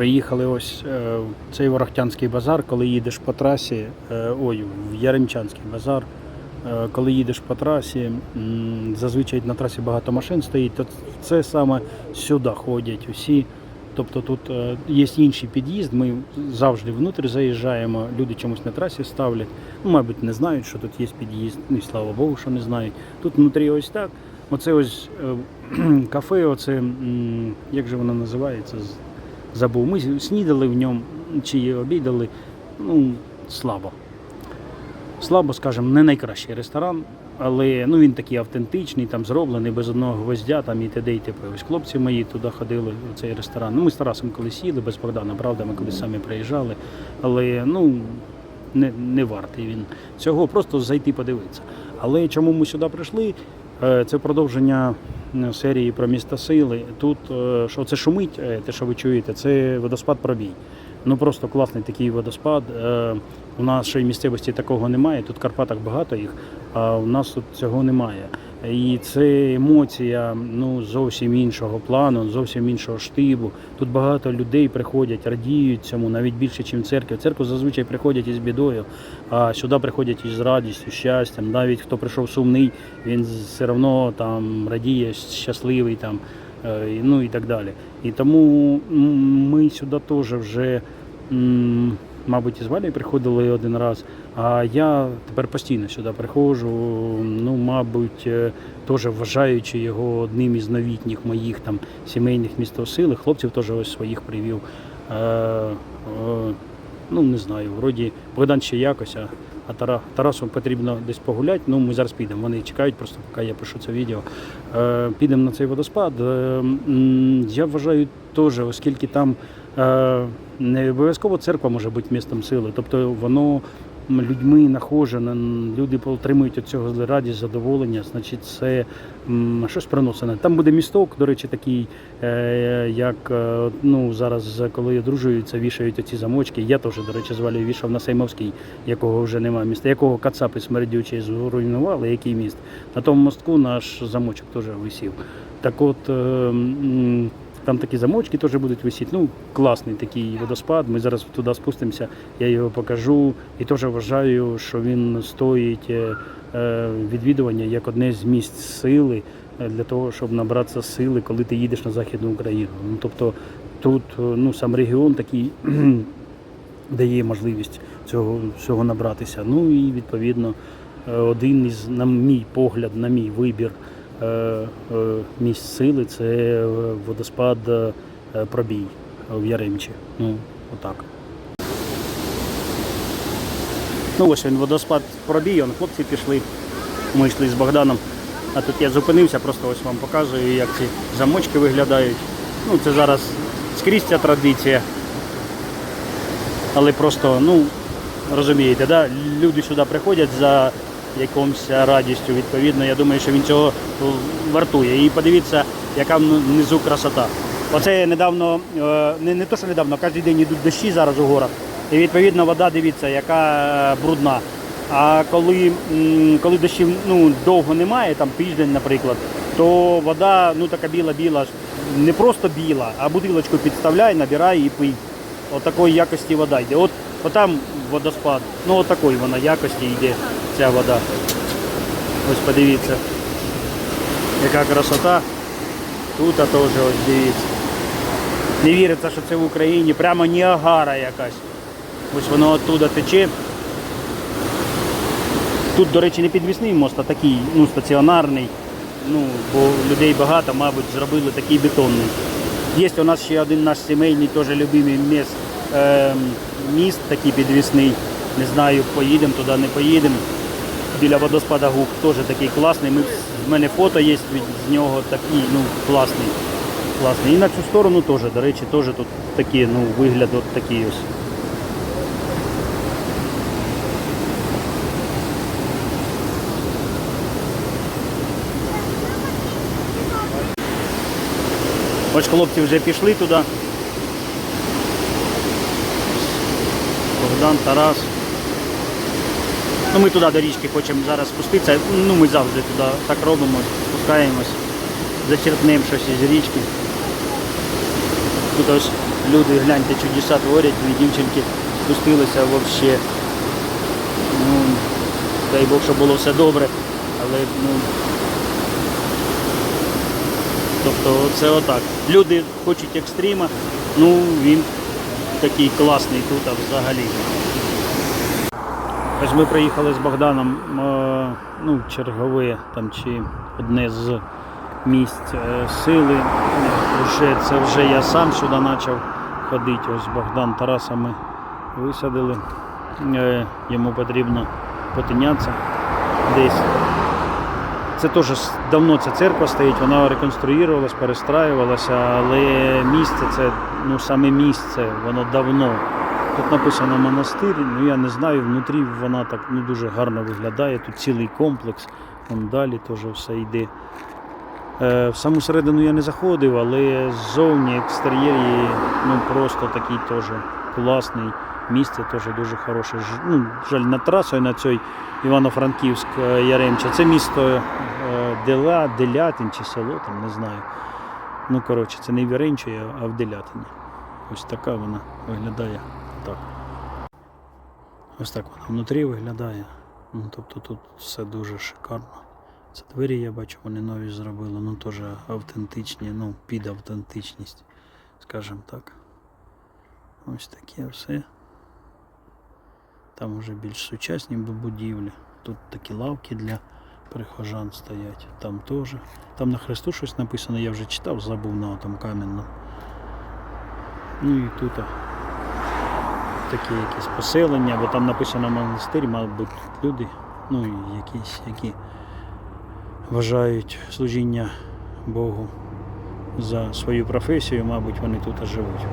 Приїхали ось е, в цей Ворохтянський базар, коли їдеш по трасі, е, ой, в Яремчанський базар. Е, Коли їдеш по трасі, зазвичай на трасі багато машин стоїть, то це саме сюди ходять усі. Тобто тут є інший під'їзд, ми завжди внутрі заїжджаємо, люди чомусь на трасі ставлять. Ну, мабуть, не знають, що тут є під'їзд, ну і слава Богу, що не знають. Тут внутрі ось так. Оце ось кафе, оце, як же воно називається? Забув. Ми снідали в ньому чи обідали. Ну, слабо. Слабо, скажімо, не найкращий ресторан, але ну, він такий автентичний, там зроблений без одного гвоздя, там і т.д. і т.п. Ось хлопці мої туди ходили в цей ресторан. Ну, ми з Тарасом колись їли, без Богдана, правда, ми колись самі приїжджали. Але ну, не, не вартий він цього, просто зайти подивитися. Але чому ми сюди прийшли? Е, Це продовження серії про місто сили. Тут е, що це шумить, е, те, що ви чуєте, це водоспад пробій. Ну просто класний такий водоспад. Е, У нашій місцевості такого немає. Тут в Карпатах багато їх, а у нас тут цього немає. І це емоція ну, зовсім іншого плану, зовсім іншого штибу. Тут багато людей приходять, радіють цьому, навіть більше, ніж в церкві. Церкву зазвичай приходять із бідою, а сюди приходять із радістю, щастям. Навіть хто прийшов сумний, він все одно там радіє, щасливий там, е, ну і так далі. І тому ми сюди теж вже. Мабуть, із Валею приходили один раз, а я тепер постійно сюди приходжу. Ну, мабуть, е, теж вважаючи його одним із новітніх моїх там сімейних містов сили. Хлопців теж ось своїх привів. Е, е, ну, не знаю, вроді Богдан ще якось, а, Тара, Тарасу потрібно десь погуляти. Ну, ми зараз підемо. Вони чекають, просто поки я пишу це відео. Е, підемо на цей водоспад. Е, я вважаю теж, оскільки там не обов'язково церква може бути містом сили, тобто воно людьми нахожено, н- люди отримують від цього радість, задоволення, значить, це щось приносить. Там буде місток, до речі, такий, е, як е, ну, зараз, коли одружуються, вішають оці замочки. Я теж, до речі, з Валею вішав на Сеймовський, якого вже немає міста, якого кацапи смердючі зруйнували, який міст. На тому мостку наш замочок теж висів. Так от. Там такі замочки теж будуть висіти. Ну, класний такий водоспад. Ми зараз туди спустимося, я його покажу. І теж вважаю, що він стоїть е, е, відвідування як одне з місць сили е, для того, щоб набратися сили, коли ти їдеш на Західну Україну. Ну, тобто тут ну, сам регіон такий дає можливість цього всього набратися. Ну і відповідно один із, на мій погляд, на мій вибір місць сили це е, водоспад е, Пробій в Яремчі. Ну, отак. Ну ось він водоспад Пробій, он хлопці пішли. Ми йшли з Богданом. А тут я зупинився, просто ось вам показую, як ці замочки виглядають. Ну, це зараз скрізь ця традиція. Але просто, ну, розумієте, да? люди сюди приходять за якомусь радістю. Відповідно, я думаю, що він цього вартує. І подивіться, яка внизу красота. Оце недавно, е, не, не то, що недавно, кожен день йдуть дощі зараз у город. І відповідно вода, дивіться, яка е, брудна. А коли, коли дощів ну, довго немає, там тиждень, наприклад, то вода ну, така біла-біла, не просто біла, а бутилочку підставляй, набирай і пий. Отакої якості вода йде. От, от там водоспад. Ну от такої вона якості йде ця вода. Ось подивіться. Яка красота. Тут теж ось дивіться. Не віриться, що це в Україні. Прямо Ніагара якась. Ось воно оттуда тече. Тут, до речі, не підвісний мост, а такий ну, стаціонарний. Ну, бо людей багато, мабуть, зробили такий бетонний. Є у нас ще один наш сімейний, теж любимий міст, е, міст такий підвісний. Не знаю, поїдемо туди, не поїдемо. Біля водоспада Гук теж такий класний. Ми, в мене фото є від з нього такий, ну, класний. класний. І на цю сторону теж, до речі, теж тут такі, ну, вигляд от такий ось. Ось хлопці вже пішли туди. Богдан, Тарас. Ну, ми туди до річки хочемо зараз спуститися. Ну, ми завжди туди так робимо, спускаємось, зачерпнемо щось із річки. Тут ось люди, гляньте, чудеса творять, дві дівчинки спустилися взагалі. Ну, дай Бог, щоб було все добре, але ну. Тобто це отак. Люди хочуть екстрима, ну він такий класний тут взагалі. Ось ми приїхали з Богданом, е, ну, чергове там чи одне з місць е, сили. Вже, це вже я сам сюди почав ходити. Ось Богдан Тараса ми висадили. Е, Йому потрібно потинятися десь. Це теж давно ця церква стоїть, вона реконструювалась, перестраювалася, але місце це ну саме місце, воно давно. Тут написано монастир, ну я не знаю, внутрі вона так ну, дуже гарно виглядає. Тут цілий комплекс, вон далі теж все йде. Е, в саму середину я не заходив, але ззовні екстер'єр ну, просто такий теж класний. Місце теж дуже хороше. Ну, жаль, над трасою на цій Івано-Франківськ е, Яремча. Це місто е, Дела, Делятин чи село, там не знаю. Ну, коротше, це не в Яремчі, а в Делятині. Ось така вона виглядає так. Ось так вона внутрі виглядає. Ну, тобто тут все дуже шикарно. Це двері, я бачу, вони нові зробили, ну теж автентичні, ну, під автентичність, скажімо так. Ось таке все. Там вже більш сучасні будівлі. Тут такі лавки для прихожан стоять. Там теж. Там на хресту щось написано, я вже читав, забув на там каменному. Ну і тут такі якісь поселення, бо там написано монастир, мабуть, люди, ну і якісь, які вважають служіння Богу за свою професію, мабуть, вони тут живуть.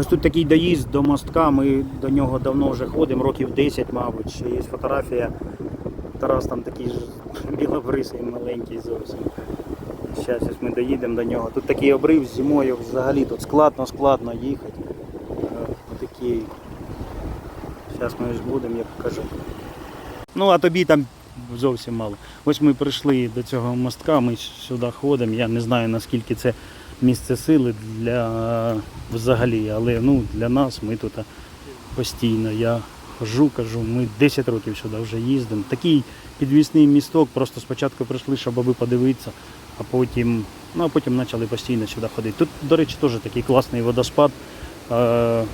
Ось тут такий доїзд до мостка, ми до нього давно вже ходимо, років 10, мабуть. Ще є фотографія. Тарас там такий ж білобрисий маленький зовсім. Зараз ось ми доїдемо до нього. Тут такий обрив зимою взагалі тут складно, складно їхати. Е, Отакий. Зараз ми ось будемо, як кажу. Ну а тобі там зовсім мало. Ось ми прийшли до цього мостка, ми сюди ходимо. Я не знаю наскільки це місце сили для взагалі, але ну, для нас ми тут постійно. Я хожу, кажу, ми 10 років сюди вже їздимо. Такий підвісний місток, просто спочатку прийшли, щоб аби подивитися, а потім, ну, а потім почали постійно сюди ходити. Тут, до речі, теж такий класний водоспад. Е-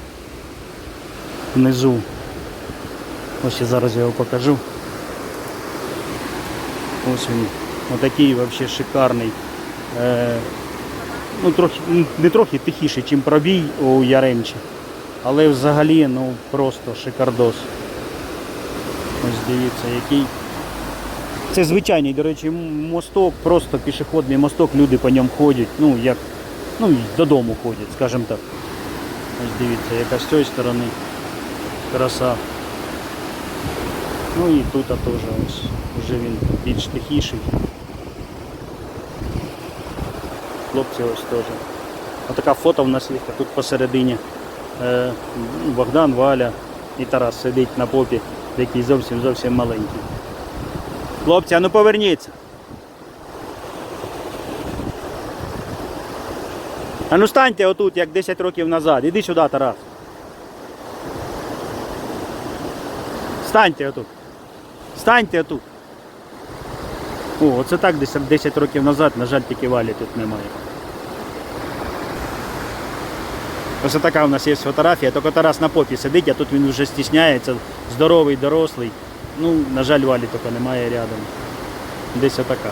внизу. Ось я зараз його покажу. Ось він. Отакий взагалі шикарний. Е, ну, трохи, не трохи тихіший, ніж пробій у Яремчі. Але взагалі ну, просто шикардос. Ось дивіться, який. Це звичайний, до речі, мосток, просто пішохідний мосток, люди по ньому ходять, ну як ну, додому ходять, скажімо так. Ось дивіться, яка з цієї сторони краса. Ну і тут теж ось вже він більш тихіший. Хлопці ось теж. Отака фото в нас є тут посередині. Е, Богдан, Валя і Тарас сидить на попі, який зовсім зовсім маленький. Хлопці, а ну поверніться. А ну станьте отут, як 10 років назад. Іди сюди, Тарас. Станьте отут. Станьте отут. О, оце так десь 10 років назад, на жаль, тільки валі тут немає. Ось така у нас є фотографія, тільки Тарас на попі сидить, а тут він вже стісняється, здоровий, дорослий. Ну, на жаль, валі тільки немає рядом. Десь отака.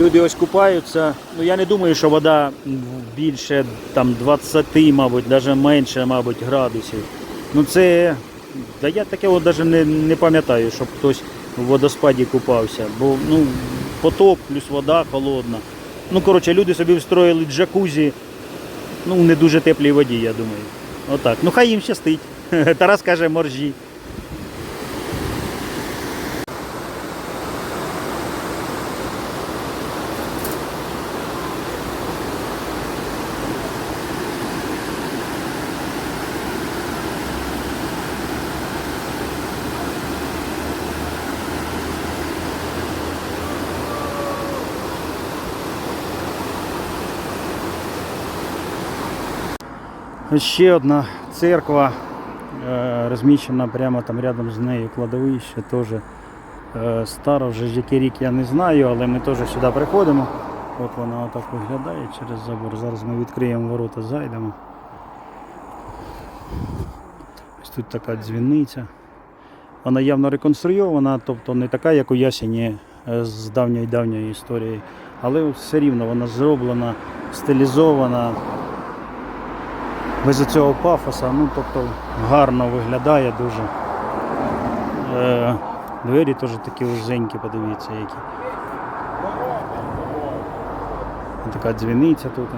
Люди ось купаються. Ну я не думаю, що вода більше там 20, мабуть, навіть менше, мабуть, градусів. Ну це. Да я таке навіть не, не пам'ятаю, щоб хтось в водоспаді купався. Бо ну, поток плюс вода холодна. Ну, коротше, люди собі встроїли джакузі, ну, в не дуже теплій воді, я думаю. Отак. Ну хай їм щастить. Тарас каже моржі. Ще одна церква, е, розміщена прямо там рядом з нею кладовище, теж е, стара, вже який рік я не знаю, але ми теж сюди приходимо. От вона отак виглядає через забор. Зараз ми відкриємо ворота, зайдемо. Ось тут така дзвіниця. Вона явно реконструйована, тобто не така, як у Ясені е, з давньої давньої історії, але все рівно вона зроблена, стилізована, без цього пафоса, ну тобто гарно виглядає дуже. Е, двері теж такі вузенькі, подивіться які. Така дзвіниця тут.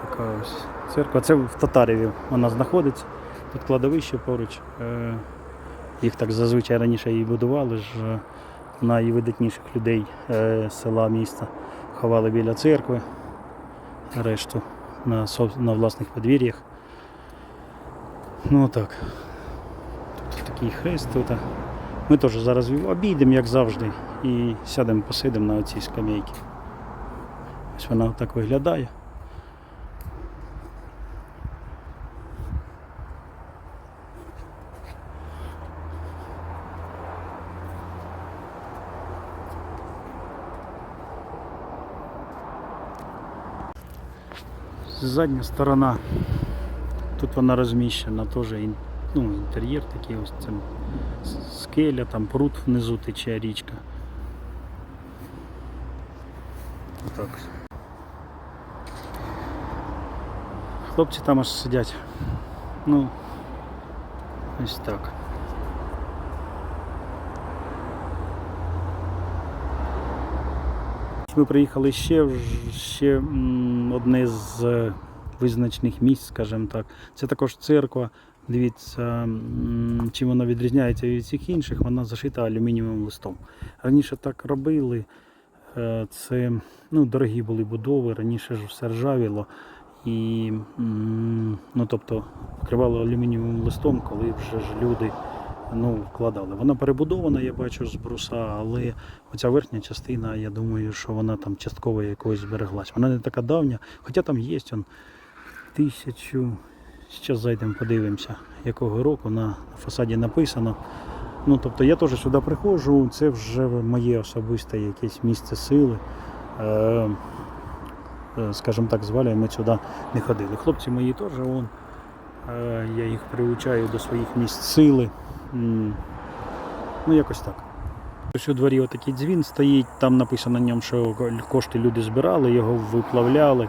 Така ось церква. Це в Татарєві вона знаходиться. Тут кладовище поруч. Е, Їх так зазвичай раніше і будували ж е, найвидатніших людей е, села міста. Ховали біля церкви, решту на, на власних подвір'ях. Ну так. Тут такий хрест тут. Ми теж зараз обійдемо, як завжди, і сядемо, посидимо на оцій скам'яйці. Ось вона так виглядає. Задня сторона. Тут вона розміщена, теж ін- ну, інтер'єр такий ось це с- скеля, там пруд внизу тече річка. Отак. ось. Хлопці там аж сидять. Ну, ось так. Ми приїхали ще, ще одне з е, визначних місць, скажімо так. Це також церква. Дивіться, чим вона відрізняється від всіх інших, вона зашита алюмінієвим листом. Раніше так робили. е, Це ну, дорогі були будови, раніше ж все ржавіло. І ну, тобто вкривали алюмінієвим листом, коли вже ж люди ну, вкладали. Вона перебудована, я бачу, з бруса, але оця верхня частина, я думаю, що вона там частково якось збереглась. Вона не така давня, хоча там є он тисячу. Зараз зайдемо, подивимося, якого року на фасаді написано. Ну, тобто я теж сюди приходжу, це вже моє особисте якесь місце сили. Е, е, скажімо так, з ми сюди не ходили. Хлопці мої теж, вон, е, я їх приучаю до своїх місць сили. Ну, якось так. Ось у дворі отакий дзвін стоїть, там написано на ньому, що кошти люди збирали, його виплавляли.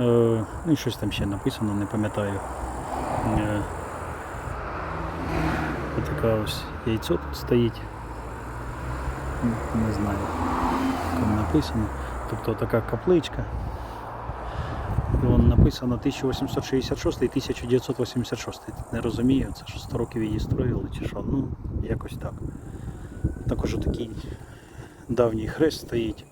Е, ну і щось там ще написано, не пам'ятаю. Е, Отака ось яйцо тут стоїть. Не знаю, там написано. Тобто така капличка. Вон написано 1866 і 1986. Не розумію, це що 100 років її строїли чи що. Ну, якось так. Також такий давній хрест стоїть.